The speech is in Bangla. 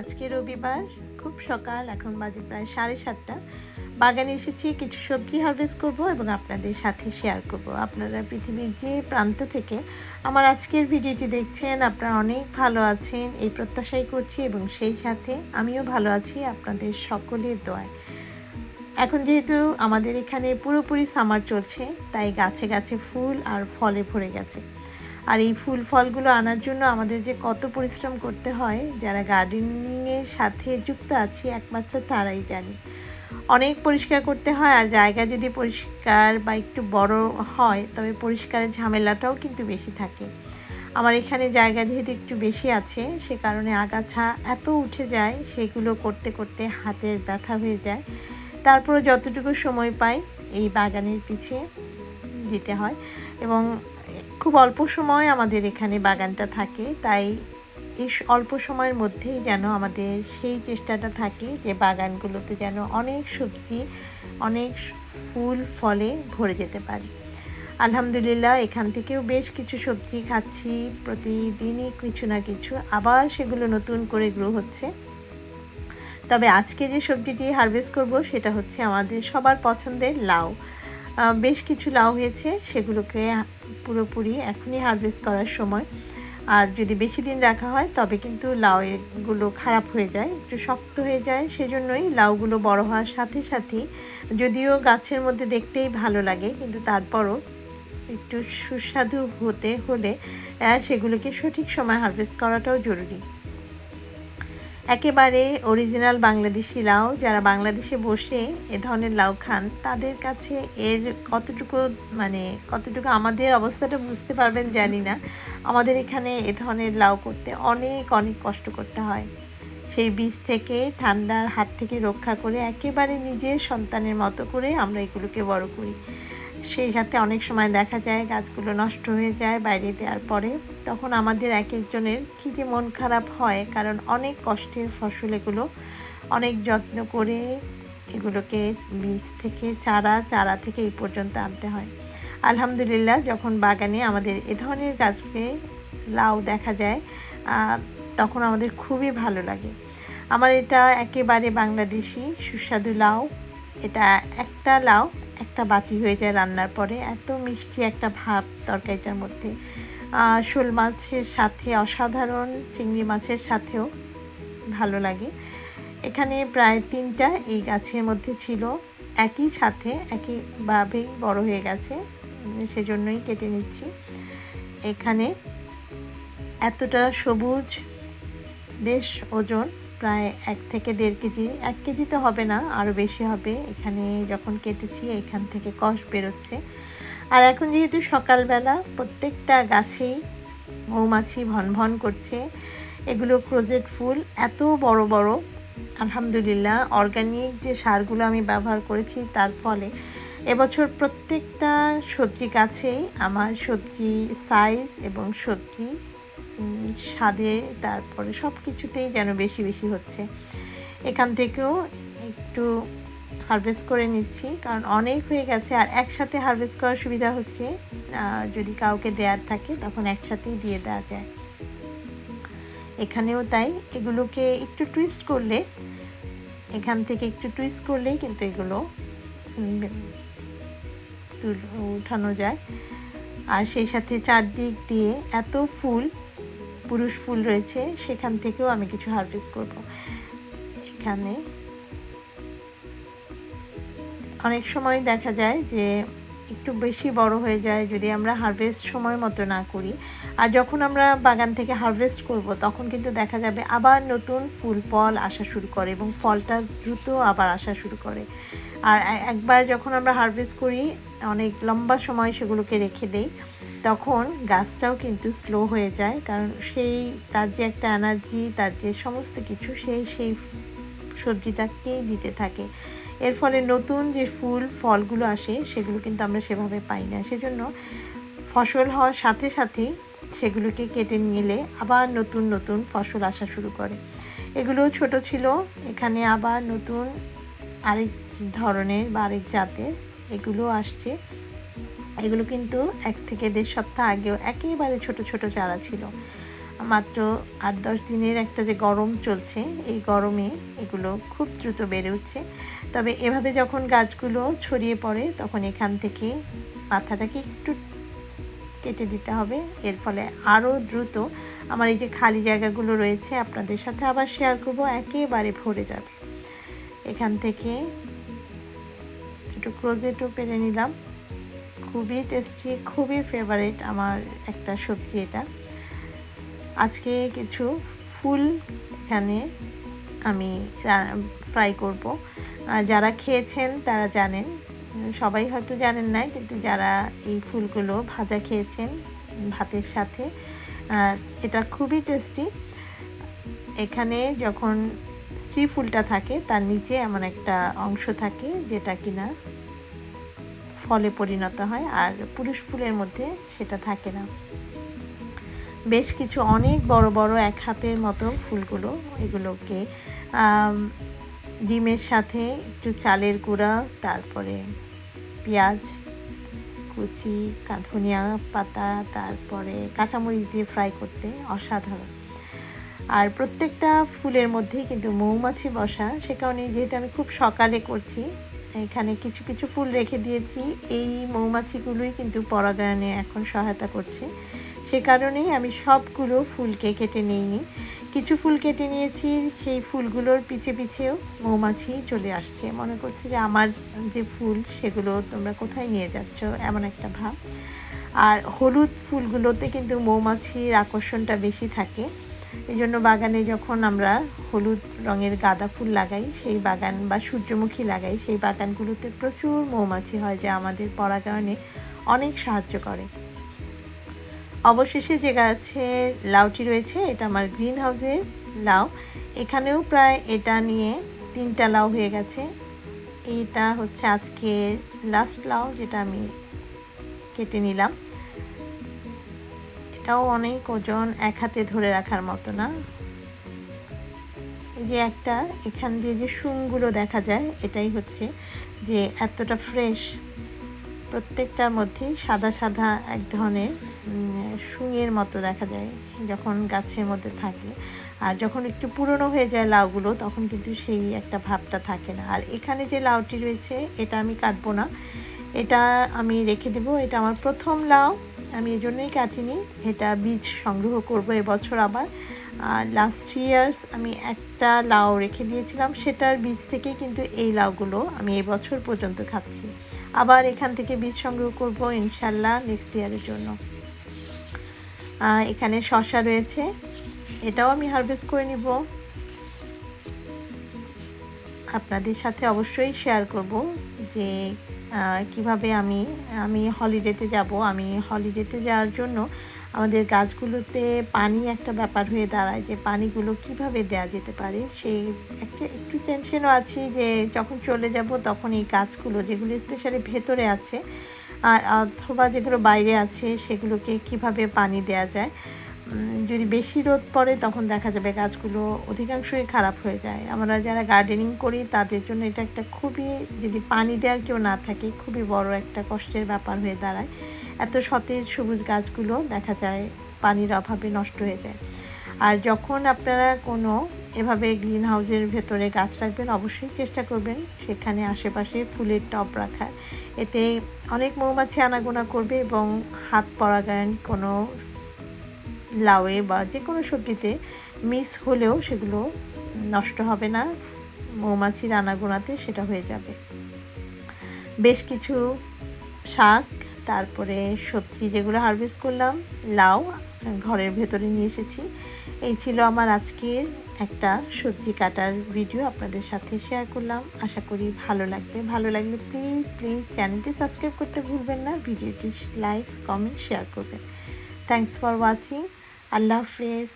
আজকে রবিবার, খুব সকাল, এখন বাজে প্রায় সাড়ে সাতটা। বাগানে এসেছি, কিছু সবজি হারভেস্ট করব এবং আপনাদের সাথে শেয়ার করব। আপনারা পৃথিবীর যে প্রান্ত থেকে আমার আজকের ভিডিওটি দেখছেন, আপনারা অনেক ভালো আছেন, এই প্রত্যাশাই করছি এবং সেই সাথে আমিও ভালো আছি, আপনাদের সকলের দোয়ায়। এখন যেহেতু আমাদের এখানে পুরোপুরি সামার চলছে, তাই গাছে গাছে ফুল আর ফলে ভরে গেছে। আর এই ফুল ফলগুলো আনার জন্য আমাদের যে কত পরিশ্রম করতে হয়, যারা গার্ডেনিংয়ের সাথে যুক্ত আছি, একমাত্র তারাই জানে। অনেক পরিষ্কার করতে হয় আর জায়গা যদি পরিষ্কার বা একটু বড় হয়, তবে পরিষ্কারের ঝামেলাটাও কিন্তু বেশি থাকে। আমার এখানে জায়গা যেহেতু একটু বেশি আছে, সে কারণে আগাছা এত উঠে যায়, সেগুলো করতে করতে হাতের ব্যথা হয়ে যায়। তারপরে যতটুকু সময় পাই এই বাগানের পিছিয়ে দিতে হয় এবং খুব অল্প সময় আমাদের এখানে বাগানটা থাকে, তাই এই অল্প সময়ের মধ্যেই যেন আমাদের সেই চেষ্টাটা থাকে যে বাগানগুলোতে যেন অনেক সবজি, অনেক ফুল, ফলে ভরে যেতে পারি। আলহামদুলিল্লাহ, এখান থেকেও বেশ কিছু সবজি খাচ্ছি, প্রতিদিনই কিছু না কিছু আবার সেগুলো নতুন করে গ্রো হচ্ছে। তবে আজকে যে সবজিটি হারভেস্ট করব, সেটা হচ্ছে আমাদের সবার পছন্দের লাউ। বেশ কিছু লাউ হয়েছে, সেগুলোকে পুরোপুরি এখনই হারভেস্ট করার সময়। আর যদি বেশি দিন রাখা হয়, তবে কিন্তু লাউ এগুলো খারাপ হয়ে যায়, একটু শক্ত হয়ে যায়, সেজন্যই লাউগুলো বড় হওয়ার সাথে সাথেই যদিও গাছের মধ্যে দেখতেই ভালো লাগে, কিন্তু তারপরও একটু সুস্বাদু হতে হলে সেগুলোকে সঠিক সময় হারভেস্ট করাটাও জরুরি। একেবারে অরিজিনাল বাংলাদেশি লাউ। যারা বাংলাদেশে বসে এ ধরনের লাউ খান, তাদের কাছে এর কতটুকু মানে কতটুকু আমাদের অবস্থাটা বুঝতে পারবেন, জানি না। আমাদের এখানে এ ধরনের লাউ করতে অনেক অনেক কষ্ট করতে হয়। সেই বীজ থেকে, ঠান্ডার হাত থেকে রক্ষা করে একেবারে নিজের সন্তানের মতো করে আমরা এগুলোকে বড় করি। সেই সাথে অনেক সময় দেখা যায় গাছগুলো নষ্ট হয়ে যায় বাইরে দেওয়ার পরে। তখন আমাদের এক একজনের কী যে মন খারাপ হয়, কারণ অনেক কষ্টের ফসল এগুলো। অনেক যত্ন করে এগুলোকে বীজ থেকে চারা চারা থেকে এই পর্যন্ত আনতে হয়। আলহামদুলিল্লাহ, যখন বাগানে আমাদের এ ধরনের গাছকে লাউ দেখা যায় তখন আমাদের খুবই ভালো লাগে। আমার এটা একেবারে বাংলাদেশি সুস্বাদু লাউ। এটা একটা লাউ, একটা বাটি হয়ে যায় রান্নার পরে। এত মিষ্টি একটা ভাব তরকারিটার মধ্যে। শোল মাছের সাথে অসাধারণ, চিংড়ি মাছের সাথেও ভালো লাগে। এখানে প্রায় তিনটা এই গাছের মধ্যে ছিল। একই সাথে একইভাবেই বড় হয়ে গেছে। সেজন্যই কেটে নিচ্ছি। এখানে এতটা সবুজ, বেশ ওজন প্রায় এক থেকে দেড় কেজি, এক কেজি তো হবে না আরও বেশি হবে। এখানে যখন কেটেছি, এখান থেকে কষ বেরোচ্ছে। আর এখন যেহেতু সকালবেলা, প্রত্যেকটা গাছেই মৌমাছি ভন ভন করছে। এগুলো ক্রোজেট ফুল, এত বড় বড়। আলহামদুলিল্লাহ, অর্গানিক যে সারগুলো আমি ব্যবহার করেছি, তার ফলে এবছর প্রত্যেকটা সবজি গাছেই আমার সবজি সাইজ এবং সবজি স্বাদে, তারপরে সব কিছুতেই যেন বেশি বেশি হচ্ছে। এখান থেকেও একটু হারভেস্ট করে নিচ্ছি, কারণ অনেক হয়ে গেছে আর একসাথে হারভেস্ট করার সুবিধা হচ্ছে যদি কাউকে দেওয়ার থাকে তখন একসাথেই দিয়ে দেওয়া যায়। এখানেও তাই, এগুলোকে একটু টুইস্ট করলে, এখান থেকে একটু টুইস্ট করলেই কিন্তু এগুলো উঠানো যায়। আর সেই সাথে চারদিক দিয়ে এত ফুল পুরুষ ফুল রয়েছে, সেখান থেকেও আমি কিছু হারভেস্ট করব। এখানে অনেক সময় দেখা যায় যে একটু বেশি বড় হয়ে যায় যদি আমরা হারভেস্ট সময় মতো না করি। আর যখন আমরা বাগান থেকে হারভেস্ট করব, তখন কিন্তু দেখা যাবে আবার নতুন ফুল, ফল আসা শুরু করে এবং ফলটা দ্রুত আবার আসা শুরু করে। আর একবার যখন আমরা হারভেস্ট করি, অনেক লম্বা সময় সেগুলোকে রেখে দেই। তখন গাছটাও কিন্তু স্লো হয়ে যায়, কারণ সেই, তার যে একটা এনার্জি তার যে সমস্ত কিছু সেই সেই সবজিটাকেই দিতে থাকে। এর ফলে নতুন যে ফুল, ফলগুলো আসে, সেগুলো কিন্তু আমরা সেভাবে পাই না। সেজন্য ফসল হওয়ার সাথে সাথেই সেগুলোকে কেটে নিলে আবার নতুন নতুন ফসল আসা শুরু করে। এগুলো ছোট ছিল, এখানে আবার নতুন আরেক ধরনের বা আরেক জাতের এগুলো আসছে। এগুলো কিন্তু এক থেকে দেড় সপ্তাহ আগেও একেবারে ছোট ছোট চারা ছিল। মাত্র আট, দশ দিনের একটা যে গরম চলছে, এই গরমে এগুলো খুব দ্রুত বেড়ে উঠছে। তবে এভাবে যখন গাছগুলো ছড়িয়ে পড়ে, তখন এখান থেকে মাথাটাকে একটু কেটে দিতে হবে। এর ফলে আরও দ্রুত আমার এই যে খালি জায়গাগুলো রয়েছে, আপনাদের সাথে আবার শেয়ার করব, একেবারে ভরে যাবে। এখান থেকে একটু ক্রোজেটও পেরে নিলাম। খুবই টেস্টি খুবই ফেভারিট আমার একটা সবজি এটা। আজকে কিছু ফুল এখানে আমি ফ্রাই করব। যারা খেয়েছেন তারা জানেন, সবাই হয়তো জানেন না কিন্তু যারা এই ফুলগুলো ভাজা খেয়েছেন ভাতের সাথে এটা খুবই টেস্টি এখানে যখন স্ত্রী ফুলটা থাকে, তার নিচে এমন একটা অংশ থাকে যেটা কিনা ফলে পরিণত হয় আর পুরুষ ফুলের মধ্যে সেটা থাকে না। বেশ কিছু অনেক বড় বড় এক হাতের মতো ফুলগুলো এগুলোকে ডিমের সাথে একটু চালের গুঁড়া, তারপরে পেঁয়াজ, কুচি ধনিয়া পাতা, তারপরে কাঁচামরিচ দিয়ে ফ্রাই করতে অসাধারণ। আর প্রত্যেকটা ফুলের মধ্যেই কিন্তু মৌমাছি বসা, সে কারণে যেহেতু আমি খুব সকালে করছি এখানে কিছু কিছু ফুল রেখে দিয়েছি। এই মৌমাছিগুলোই কিন্তু পরাগায়নে এখন সহায়তা করছে। সে কারণেই আমি সবগুলো ফুলকে কেটে নিইনি। কিছু ফুল কেটে নিয়েছি, সেই ফুলগুলোর পিছে পিছেও মৌমাছি চলে আসছে। মনে করছে যে আমার যে ফুল, সেগুলো তোমরা কোথায় নিয়ে যাচ্ছ? এমন একটা ভাব। আর হলুদ ফুলগুলোতে কিন্তু মৌমাছির আকর্ষণটা বেশি থাকে। এই জন্য বাগানে যখন আমরা হলুদ রঙের গাঁদা ফুল লাগাই, সেই বাগান বা সূর্যমুখী লাগাই, সেই বাগানগুলোতে প্রচুর মৌমাছি হয় যা আমাদের পরাগায়নে অনেক সাহায্য করে। অবশেষে যে গাছে লাউটি রয়েছে, এটা আমার গ্রিন হাউসের লাউ। এখানেও প্রায় এটা নিয়ে তিনটা লাউ হয়ে গেছে। এটা হচ্ছে আজকে লাস্ট লাউ যেটা আমি কেটে নিলাম। এটাও অনেক ওজন এক হাতে ধরে রাখার মতো না? এই যে একটা, এখান দিয়ে যে শুংগুলো দেখা যায়, এটাই হচ্ছে যে এতটা ফ্রেশ প্রত্যেকটার মধ্যেই সাদা সাদা এক ধরনের শুঁয়ের মতো দেখা যায় যখন গাছের মধ্যে থাকে। আর যখন একটু পুরনো হয়ে যায় লাউগুলো, তখন কিন্তু সেই একটা ভাবটা থাকে না। আর এখানে যে লাউটি রয়েছে, এটা আমি কাটবো না। এটা আমি রেখে দেব। এটা আমার প্রথম লাউ। আমি এই জন্যই কাটিনি। এটা বীজ সংগ্রহ করব এবছর আবার। আর লাস্ট ইয়ার্স আমি একটা লাউ রেখে দিয়েছিলাম। সেটার বীজ থেকে কিন্তু এই লাউগুলো আমি এই বছর পর্যন্ত খাচ্ছি। আবার এখান থেকে বীজ সংগ্রহ করব ইনশাল্লাহ নেক্সট ইয়ারের জন্য। এখানে শশা রয়েছে। এটাও আমি হারভেস্ট করে নিব। আপনাদের সাথে অবশ্যই শেয়ার করব যে কীভাবে আমি আমি হলিডেতে যাব? আমি হলিডেতে যাওয়ার জন্য আমাদের গাছগুলোতে পানি একটা ব্যাপার হয়ে দাঁড়ায় যে পানিগুলো কীভাবে দেয়া যেতে পারে? সেই একটা, একটু টেনশনও আছি যে যখন চলে যাব তখন এই গাছগুলো যেগুলো স্পেশালি ভেতরে আছে অথবা যেগুলো বাইরে আছে সেগুলোকে কীভাবে পানি দেয়া যায়? যদি বেশি রোদ পড়ে, তখন দেখা যাবে গাছগুলো অধিকাংশই খারাপ হয়ে যায়। আমরা যারা গার্ডেনিং করি, তাদের জন্য এটা একটা খুবই, যদি পানি দেওয়ার কেউ না থাকে, খুবই বড় একটা কষ্টের ব্যাপার হয়ে দাঁড়ায়। এত সতেজ সবুজ গাছগুলো দেখা যায় পানির অভাবে নষ্ট হয়ে যায়। আর যখন আপনারা কোনো এভাবে গ্রিন হাউসের ভেতরে গাছ রাখবেন, অবশ্যই চেষ্টা করবেন সেখানে আশেপাশে ফুলের টব রাখার। এতে অনেক মৌমাছি আনাগোনা করবে এবং হাত পরাগায়ন কোনো লাউয়ে বা যে কোনো সবজিতে মিস হলেও সেগুলো নষ্ট হবে না। মৌমাছির আনাগোনাতে সেটা হয়ে যাবে। বেশ কিছু শাক, তারপরে সবজি যেগুলো হারভেস্ট করলাম, লাউ ঘরের ভেতরে নিয়ে এসেছি। এই ছিল আমার আজকের একটা সবজি কাটার ভিডিও আপনাদের সাথে শেয়ার করলাম। আশা করি ভালো লাগবে। ভালো লাগলে প্লিজ প্লিজ চ্যানেলটি সাবস্ক্রাইব করতে ভুলবেন না। ভিডিওটি লাইকস কমেন্ট শেয়ার করবেন। Thanks for watching আল্লাহ হাফেজ